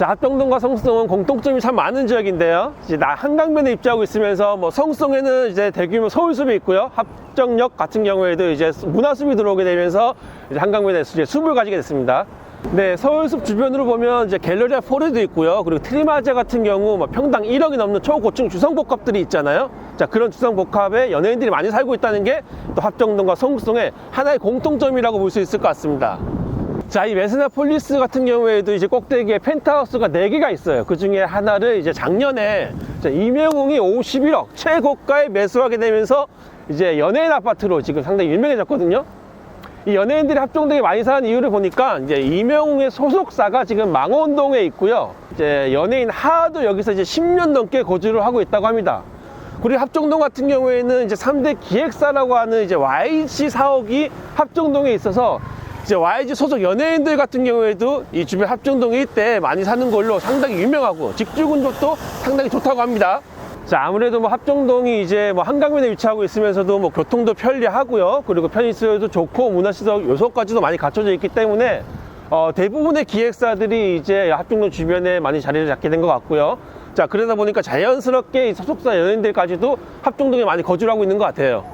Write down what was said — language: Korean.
자, 합정동과 성수동은 공통점이 참 많은 지역인데요. 이제 나 한강변에 입지하고 있으면서 뭐 성수동에는 이제 대규모 서울숲이 있고요. 합정역 같은 경우에도 이제 문화숲이 들어오게 되면서 이제 한강변에 이제 숲을 가지게 됐습니다. 네, 서울숲 주변으로 보면 이제 갤러리아 포레도 있고요. 그리고 트리마제 같은 경우 뭐 평당 1억이 넘는 초고층 주성복합들이 있잖아요. 자, 그런 주성복합에 연예인들이 많이 살고 있다는 게 또 합정동과 성수동의 하나의 공통점이라고 볼 수 있을 것 같습니다. 자, 이 메스나폴리스 같은 경우에도 이제 꼭대기에 펜트하우스가 4개가 있어요. 그 중에 하나를 이제 작년에 자, 이명웅이 51억 최고가에 매수하게 되면서 이제 연예인 아파트로 지금 상당히 유명해졌거든요. 이 연예인들이 합정동에 많이 사는 이유를 보니까 이제 이명웅의 소속사가 지금 망원동에 있고요. 이제 연예인 하도 여기서 이제 10년 넘게 거주를 하고 있다고 합니다. 그리고 합정동 같은 경우에는 이제 3대 기획사라고 하는 이제 YG 사옥이 합정동에 있어서 이제 YG 소속 연예인들 같은 경우에도 이 주변 합정동에 이때 많이 사는 걸로 상당히 유명하고 직주 근접도 상당히 좋다고 합니다. 자, 아무래도 뭐 합정동이 이제 뭐 한강변에 위치하고 있으면서도 뭐 교통도 편리하고요. 그리고 편의시설도 좋고 문화시설 요소까지도 많이 갖춰져 있기 때문에 어, 대부분의 기획사들이 이제 합정동 주변에 많이 자리를 잡게 된 것 같고요. 자, 그러다 보니까 자연스럽게 이 소속사 연예인들까지도 합정동에 많이 거주를 하고 있는 것 같아요.